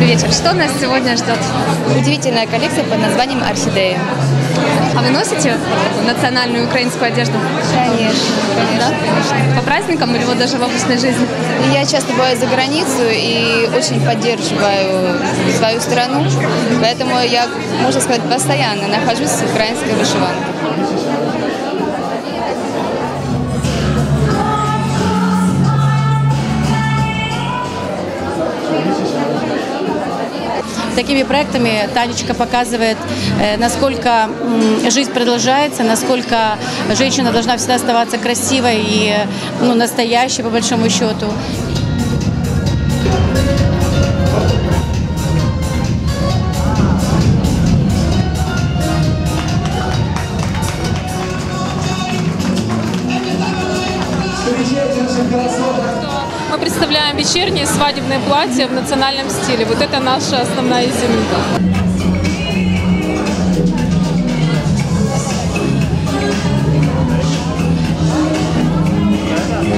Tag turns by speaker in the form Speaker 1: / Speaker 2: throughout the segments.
Speaker 1: Добрый вечер. Что нас сегодня ждет?
Speaker 2: Удивительная коллекция под названием «Орхидея».
Speaker 1: А вы носите национальную украинскую одежду?
Speaker 2: Конечно, конечно.
Speaker 1: По праздникам или вот даже в обычной жизни?
Speaker 2: Я часто бываю за границу и очень поддерживаю свою страну, поэтому я, можно сказать, постоянно нахожусь в украинской вышиванке.
Speaker 3: Такими проектами Танечка показывает, э, насколько жизнь продолжается, насколько женщина должна всегда оставаться красивой и ну, настоящей, по большому счету.
Speaker 4: Мы представляем вечерние свадебные платья в национальном стиле. Вот это наша основная изюминка.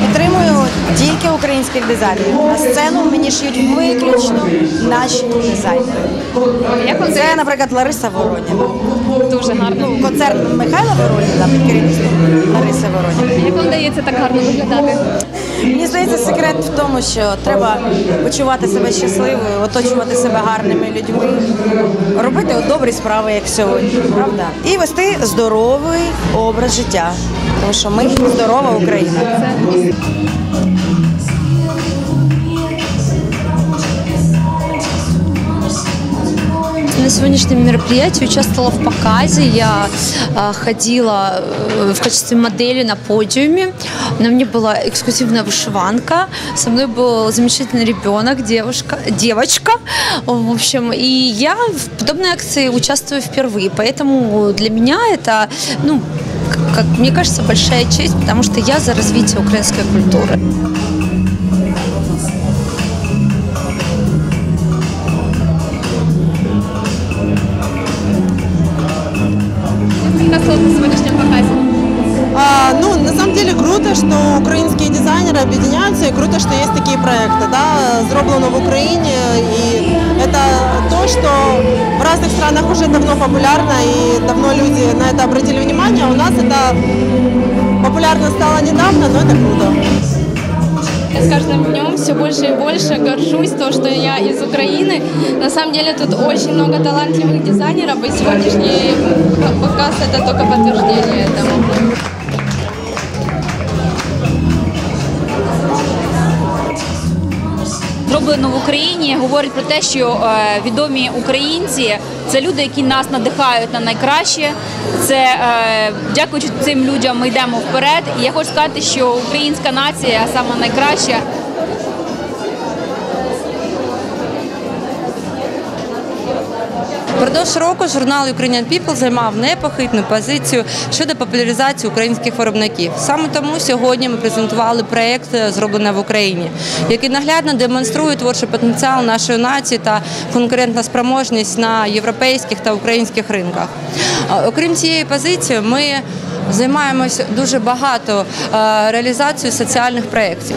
Speaker 5: Підтримую тільки українських дизайнерів. На сцену мені шиють виключно наші дизайнери.
Speaker 1: Як вам
Speaker 5: Це, наприклад, Лариса Вороніна.
Speaker 1: дуже гарно?
Speaker 5: Ну, концерт Михайла Вороніна під керівництвом Лариси Вороніна.
Speaker 1: Як вам вдається так гарно виглядати?
Speaker 5: Мені здається, секрет в тому, що треба почувати себе щасливою, оточувати себе гарними людьми, робити добрі справи, як сьогодні, правда? І вести здоровий образ життя. Тому що ми здорова Україна.
Speaker 6: Сегодняшнем мероприятии участвовала в показе. Я а, ходила э, в качестве модели на подиуме. На мне была эксклюзивная вышиванка. Со мной был замечательный ребенок, девушка, девочка. В общем, и я в подобной акции участвую впервые. Поэтому для меня это, ну, как, мне кажется, большая честь, потому что я за развитие украинской культуры.
Speaker 7: Круто, что украинские дизайнеры объединяются, и круто, что есть такие проекты, да, сделано в Украине, и это то, что в разных странах уже давно популярно, и давно люди на это обратили внимание, у нас это популярно стало недавно, но это круто.
Speaker 8: С каждым днем все больше и больше горжусь, то, что я из Украины. На самом деле тут очень много талантливых дизайнеров, и сегодняшний показ это только подтверждение этому.
Speaker 9: Зроблено в Україні говорить про те, що е, відомі українці це люди, які нас надихають на найкраще. Це е, дякуючи цим людям, ми йдемо вперед. І я хочу сказати, що українська нація саме найкраща.
Speaker 10: Впродовж року журнал Ukrainian People займав непохитну позицію щодо популяризації українських виробників. Саме тому сьогодні ми презентували проєкт «Зроблене в Україні, який наглядно демонструє творчий потенціал нашої нації та конкурентна спроможність на європейських та українських ринках. Окрім цієї позиції, ми займаємось дуже багато е, реалізацією соціальних проєктів.